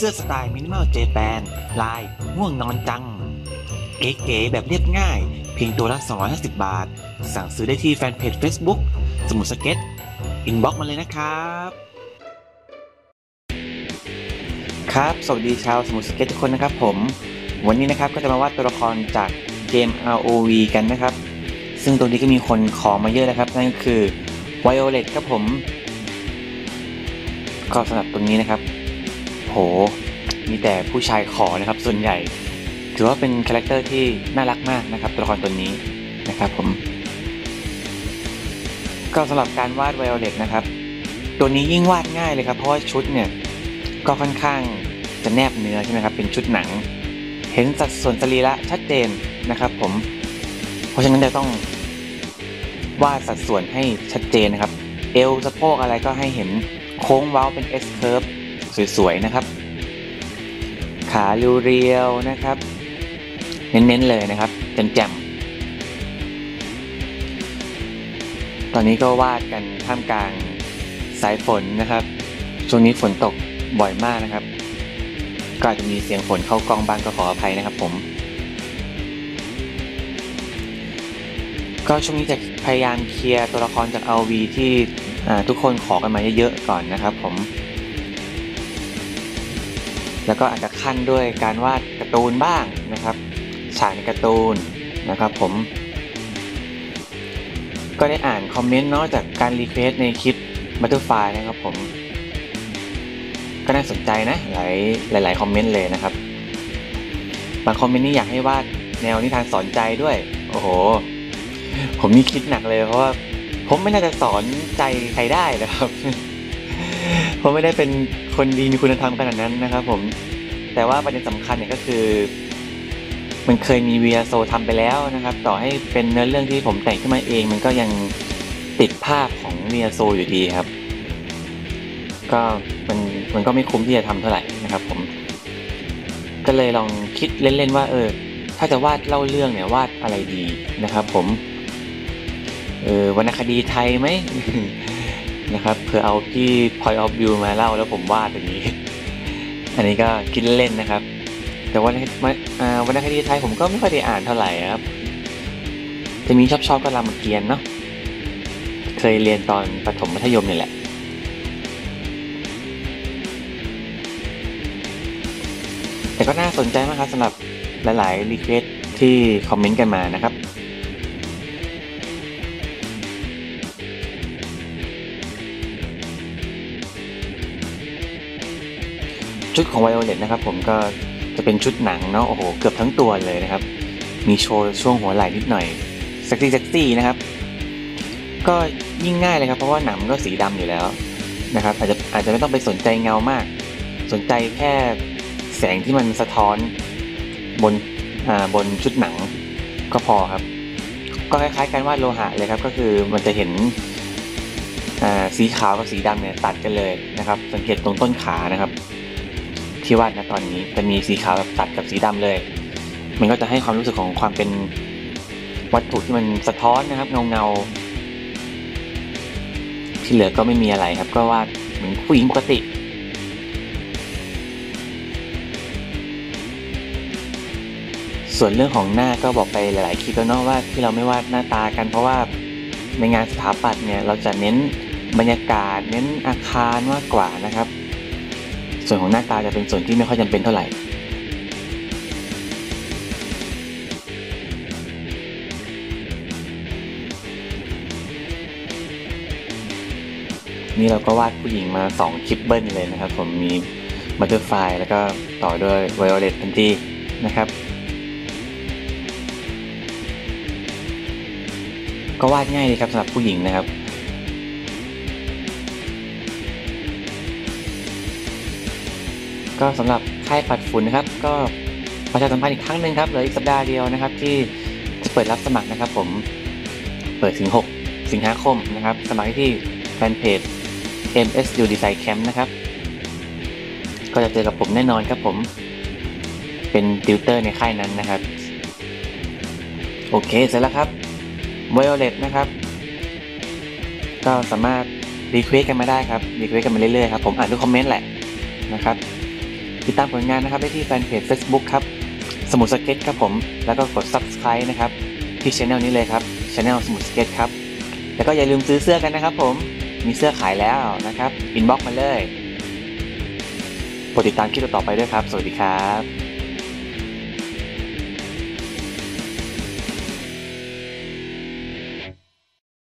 สื้อสไตล์มินิมอลเจแปนลายง่วงนอนจัง เก๋ๆแบบเรียบง่าย เพียงตัวละ 250 บาท สั่งซื้อได้ที่แฟนเพจ Facebook สมุดสเก็ตอินบ็อกมาเลยนะครับ ครับ สวัสดีชาวสมุดสเก็ตทุกคนนะครับผม วันนี้นะครับก็จะมาวาดตัวละครจากเกม ROV กันนะครับ ซึ่งตัวนี้ก็มีคนขอมาเยอะนะครับ นั่นก็คือ Violet ครับผม ก็สำหรับตัวนี้นะครับ โห มีแต่ผู้ชายขอนะครับส่วนใหญ่ ถือว่าเป็นคาแรคเตอร์ที่น่ารักมากนะครับตัวละครตัวนี้นะครับผมก็สำหรับการวาดไวโอเลตนะครับ ตัวนี้ยิ่งวาดง่ายเลยครับ เพราะว่าชุดเนี่ยก็ค่อนข้างจะแนบเนื้อใช่ไหมครับ เป็นชุดหนัง เห็นสัดส่วนสรีระชัดเจนนะครับผม เพราะฉะนั้นจะต้องวาดสัดส่วนให้ชัดเจนนะครับ เอวสะโพกอะไรก็ให้เห็นโค้งเว้าเป็น S curve สวยๆนะครับ ขาเรียวๆนะครับ เน้นๆเลยนะครับแจ่มๆตอนนี้ก็วาดกันท่ามกลางสายฝนนะครับ ช่วงนี้ฝนตกบ่อยมากนะครับ ก็อาจจะมีเสียงฝนเข้ากล้องบ้างก็ขออภัยนะครับ ผม ก็ช่วงนี้จะพยายามเคลียร์ตัวละครจาก RV ที่ทุกคนขอกันมาเยอะๆก่อนนะครับ ผม แล้วก็อาจจะขั้นด้วยการวาดการ์ตูนบ้างนะครับฉากในการ์ตูนนะครับผม ก็ได้อ่านคอมเมนต์เนาะจากการรีเควสในคลิป Butterfly นะครับผม ก็น่าสนใจนะหลายหลายคอมเมนต์เลยนะครับ บางคอมเมนต์นี่อยากให้วาดแนวนิทานสอนใจด้วย โอ้โห ผมนี่คิดหนักเลยเพราะว่าผมไม่น่าจะสอนใจใครได้นะครับ ผมไม่ได้เป็นคนดีมีคุณธรรมขนาดนั้นนะครับ ผม แต่ว่าประเด็นสำคัญเนี่ยก็คือ มันเคยมีวีอาโซทำไปแล้วนะครับ ต่อให้เป็นเนื้อเรื่องที่ผมแต่งขึ้นมาเอง มันก็ยังติดภาพของวีอาโซอยู่ดีครับ ก็มันมันก็ไม่คุ้มที่จะทำเท่าไหร่นะครับ ผม ก็เลยลองคิดเล่นๆว่า เออ ถ้าจะวาดเล่าเรื่องเนี่ยวาดอะไรดีนะครับ ผมเออวรรณคดีไทยไหม นะครับเพื่อเอาพี่ point of view มาเล่าแล้วผมวาดอย่างนี้ อันนี้ก็คิดเล่นนะครับ แต่ว่าวรรณคดีไทยผมก็ไม่ค่อยได้อ่านเท่าไหร่ครับ จะมีชอบชอบก็รามเกียรติเนาะเคยเรียนตอนประถมมัธยมนี่แหละแต่ก็น่าสนใจมากครับสำหรับหลายๆรีเควสที่คอมเมนต์กันมานะครับ ชุดของไวโอเลตนะครับผมก็จะเป็นชุดหนังเนาะโอ้โหเกือบทั้งตัวเลยนะครับ มีโชว์ช่วงหัวไหล่นิดหน่อยซ็กซี่ซ็กซี่นะครับ ก็ยิ่งง่ายเลยครับเพราะว่าหนังก็สีดำอยู่แล้วนะครับ อาจจะอาจจะไม่ต้องไปสนใจเงามาก สนใจแค่แสงที่มันสะท้อนบนอ่าบนชุดหนังก็พอครับ ก็คล้ายๆกันวาดโลหะเลยครับก็คือมันจะเห็นอ่าสีขาวกับสีดำเนี่ยตัดกันเลยนะครับ สังเกตตรงต้นขานะครับ ที่วาดนะตอนนี้จะมีสีขาวแบบตัดกับสีดำเลย มันก็จะให้ความรู้สึกของความเป็นวัตถุที่มันสะท้อนนะครับเงาเงาที่เหลือก็ไม่มีอะไรครับ ก็วาดเหมือนผู้หญิงปกติส่วนเรื่องของหน้าก็บอกไปหลาย ๆ คลิปแล้วเนาะว่าที่เราไม่วาดหน้าตากัน เพราะว่าในงานสถาปัตย์เนี่ยเราจะเน้นบรรยากาศเน้นอาคารมากกว่านะครับ ส่วนของหน้าตาจะเป็นส่วนที่ไม่ค่อยจำเป็นเท่าไหร่นี่เราก็วาดผู้หญิงมา 2 คลิปเบิ้ลเลยนะครับ ผมมีบัตเตอร์ไฟแล้วก็ต่อด้วยไวโอเลตทันทีนะครับ ก็วาดง่ายเลยครับสำหรับผู้หญิงนะครับ ก็สำหรับค่ายปัดฝุ่นนะครับ ก็ประชาสัมพันธ์อีกครั้งหนึ่งครับเหลืออีกสัปดาห์เดียวนะครับ ที่เปิดรับสมัครนะครับ ผมเปิดถึง 6 สิงหาคมนะครับ สมัครที่แฟนเพจ MSU Design Camp นะครับ ก็จะเจอกับผมแน่นอนครับผมเป็นติวเตอร์ในค่ายนั้นนะครับ โอเคเสร็จแล้วครับ Violet นะครับ ก็สามารถรีเควสกันมาได้ครับรีเควสกันมาเรื่อยๆครับผมอ่านทุกคอมเมนต์แหละนะครับ ติดตามผลงานนะครับได้ที่แฟนเพจ Facebook ครับ สมุดสเก็ตครับผม แล้วก็กด Subscribe นะครับที่ช anel นี้เลยครับช anel สมุดสเก็ตครับ แล้วก็อย่าลืมซื้อเสื้อกันนะครับผมมีเสื้อขายแล้วนะครับอินบ็อกซ์มาเลยโปรดติดตามคลิปต่อไปด้วยครับ สวัสดีครับ